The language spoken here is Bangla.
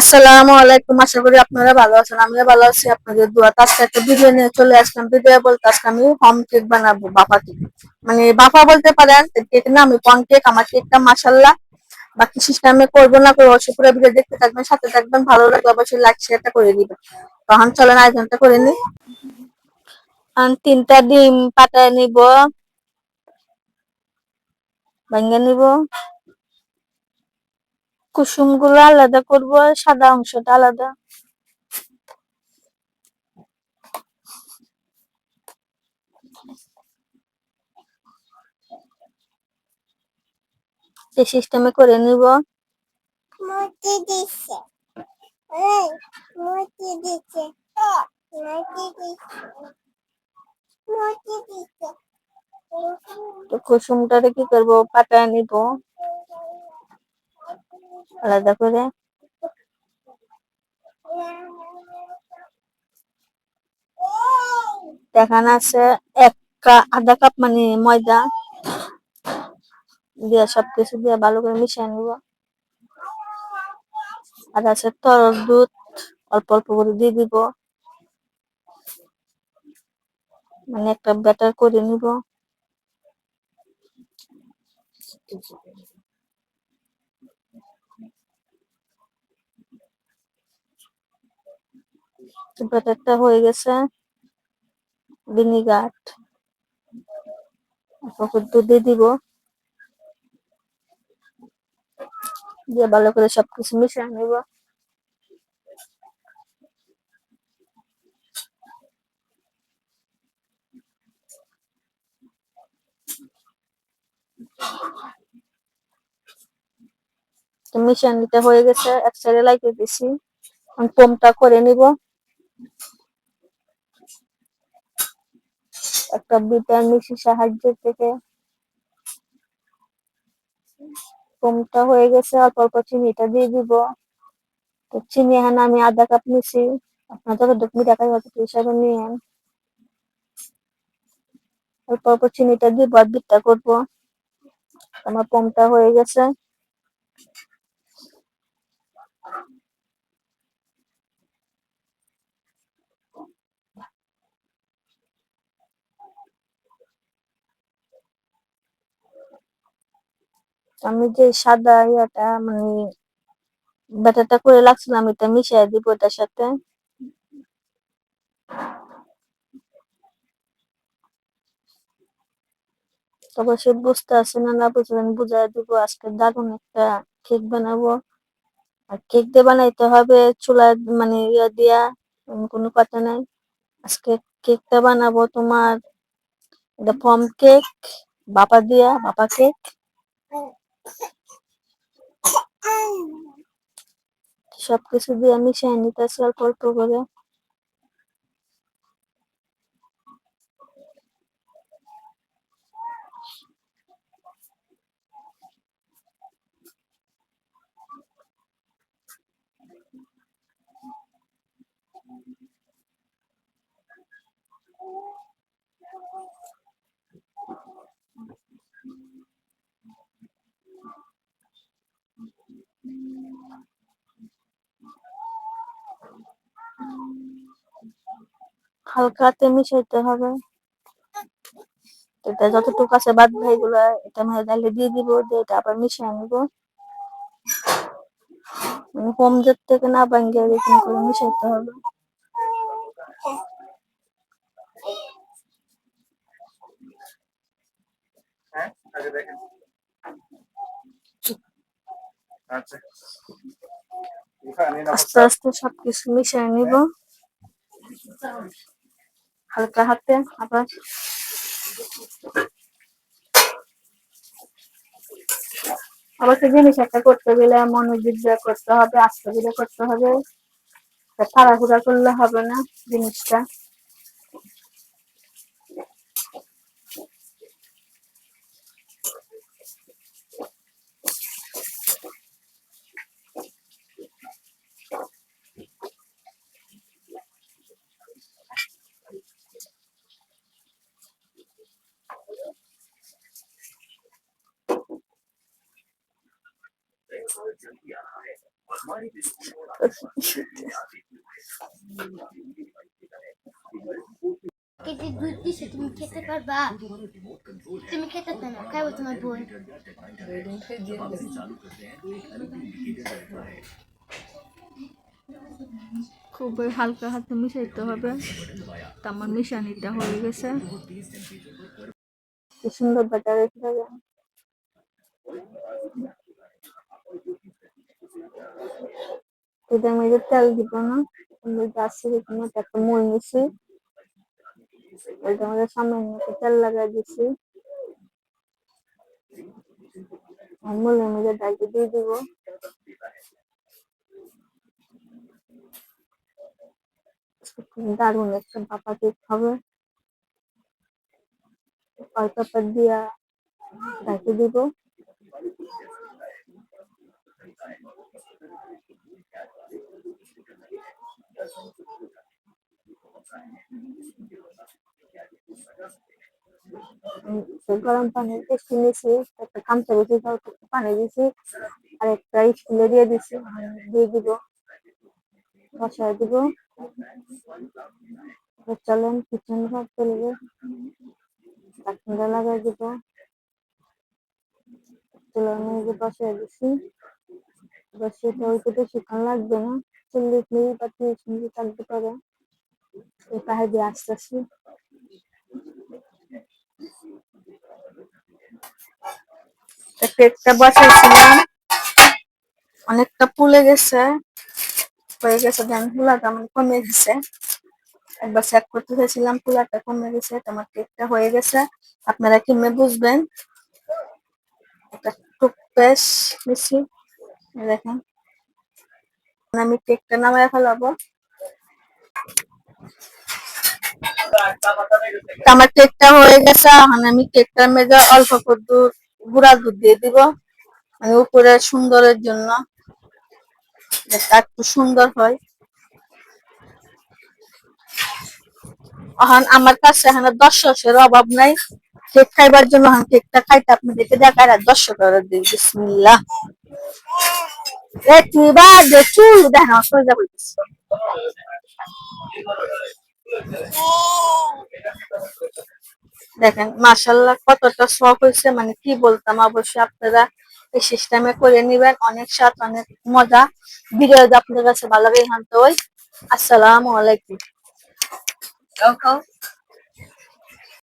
আসসালামু আলাইকুম, আশা করি আপনারা ভালো আছেন, আমিও ভালো আছি। আপনাদের দোয়া আজকে একটা ভিডিও নিয়ে চলে আসলাম। ভিডিও বলতে আজকে আমি হোম কেক বানাবো বাবা কেক মানে বাবা বলতে পারেন কেক না, আমি পন কেক আমার কেকটা মাসাল্লাহ বাকি সিস্টেমে করব না করব, অবশ্যই পুরো ভিডিও দেখতে থাকবেন, সাথে থাকবেন, ভালো লাগবে অবশ্যই লাইক শেয়ারটা করে দিবেন। তখন চলেন আয়োজনটা করে নি তিনটা ডিম পাতায় নিব ভাঙ্গে নিব। কুসুমগুলো আলাদা করব সাদা অংশটা আলাদা। এই সিস্টেমে করে নিব। মুটি দিছে। এই মুটি দিছে। মুটি দিছে। মুটি দিছে। তো কুসুমটারে কি করব? পাতায় নিব। আলাদা করে। দেখানো আছে এক আধা কাপ মানে ময়দা দিয়ে সবকিছু দিয়ে ভালো করে মিশিয়ে নিব। আর আছে তরল দুধ, অল্প অল্প করে দিয়ে দিব। মানে একটা ব্যাটার করে নিব। ব্যাটারটা হয়ে গেছে ভিনিগার। দুধ দিব। দিয়ে ভালো করে সবকিছু মিশিয়ে নিব। মিশিয়ে নিতে হয়ে গেছে। এক সাইডে লাগিয়ে দিছি। পোমটা করে নিব। একটা বিটার মিক্সির সাহায্য থেকে পোমটা হয়ে গেছে, অল্প অল্প চিনিটা দিয়ে দিব। তো চিনি এখানে আমি আধা কাপ নিছি। আপনার যতটুকু মিঠা খাই অতটুকু হিসাবে নিয়েন। অল্প অল্প চিনিটা দিব আর বিটটা করব। আমার পোমটা হয়ে গেছে। আমি যে সাদা ইয়াটা মানে ব্যাটারটা করে রাখছিলাম, এটা মিশিয়ে দিব ওটার সাথে। অবশ্যই বুঝতে আছে, না না বুঝবেন বুঝাই দিব, আজকে দারুণ একটা কেক বানাবো। আর কেক দিয়ে বানাইতে হবে, চুলায় মানে ইয়া দিয়া কোনো কথা নাই। আজকে কেকটা বানাবো তোমার, এটা পম কেক বাপা দিয়া, বাপা কেক সবকিছু দিয়ে মিশিয়ে নিতেছি অল্প অল্প করে হালকা হাতে মিশাইতে হবে। এটা যতটুকু আছে বাদ ভাইগুলো এটা আমি ডালে দিয়ে দিব দিয়ে এটা আবার মিশিয়ে নিব। মানে কম জোর থেকে না ভাঙ্গে এরকম করে মিশাইতে হবে। হ্যাঁ আচ্ছা। আস্তে আস্তে সবকিছু মিশিয়ে নিব। হালকা হাতে আবার আবার অবশ্য জিনিস একটা করতে গেলে মনোযোগ করতে হবে আস্তে করতে হবে। তাড়াহুড়া করলে হবে না জিনিসটা। কেটে দুধ দিছে তুমি খেতে পারবা? তুমি খেতে পারো না খাইবো তোমার বোন। খুবই হালকা হাতে মিশাইতে হবে। তা আমার মিশানিটা হয়ে গেছে। কি সুন্দর ব্যাটার দেবে এটার মধ্যে তেল দিব না গাছ থেকে কোনো একটা মূল নিছি এটার মধ্যে সামান্য তেল লাগাই দিছি মূলের মধ্যে ডাইকে দিয়ে দিব দারুণ একটা বাপা কেক হবে কয় দিয়া ঢাকে দিব উম, তো গরম পানি একটু নিয়েছি একটা খামচা বেশি পানি দিয়েছি আর একটা স্কুলে দিয়ে দিছি, দিয়ে দিব, বসায় দিব। চলেন কিচেন ভাগ চলবে ঢাকনাটা লাগাই দিব। চুলার মধ্যে বসায় দিছি বসিয়ে তো ওইটা বেশিক্ষণ লাগবে না। চল্লিশ মিনিট বা তিরিশ মিনিট লাগতে পারে এই পাহে দিয়ে আসতেছি কেকটা বসাইছিলাম অনেকটা ফুলে গেছে হয়ে গেছে দেন ফুলাটা আমার কমে গেছে একবার চেক করতে চাইছিলাম ফুলাটা কমে গেছে তোমার কেকটা হয়ে গেছে আপনারা কিমে বুঝবেন একটা টুথপেস্ট নিচ্ছি এই দেখেন এখন আমি কেকটা নামায় ফেলাবো। আমার কেকটা হয়ে গেছে, এখন আমি কেকটার মধ্যে অল্প করে দুধ গুঁড়া দুধ দিয়ে দিব। মানে উপরে সুন্দরের জন্য একটু সুন্দর হয়। এখন আমার কাছে এখানে দর্শকের অভাব নাই। কেক খাইবার জন্য কেকটা খাইতে আপনি আপনাদেরকে দেখায় দর্শকের দিই বিসমিল্লাহ। এ তুই বা যে চুল দেখা সোজা হইতেছে দেখেন মাশাল্লাহ কতটা শখ হয়েছে মানে কি বলতাম, অবশ্যই আপনারা এই সিস্টেমে করে নিবেন। অনেক স্বাদ, অনেক মজা। ভিডিও আপনাদের কাছে ভালো লাগে হন তো আসসালামু আলাইকুম।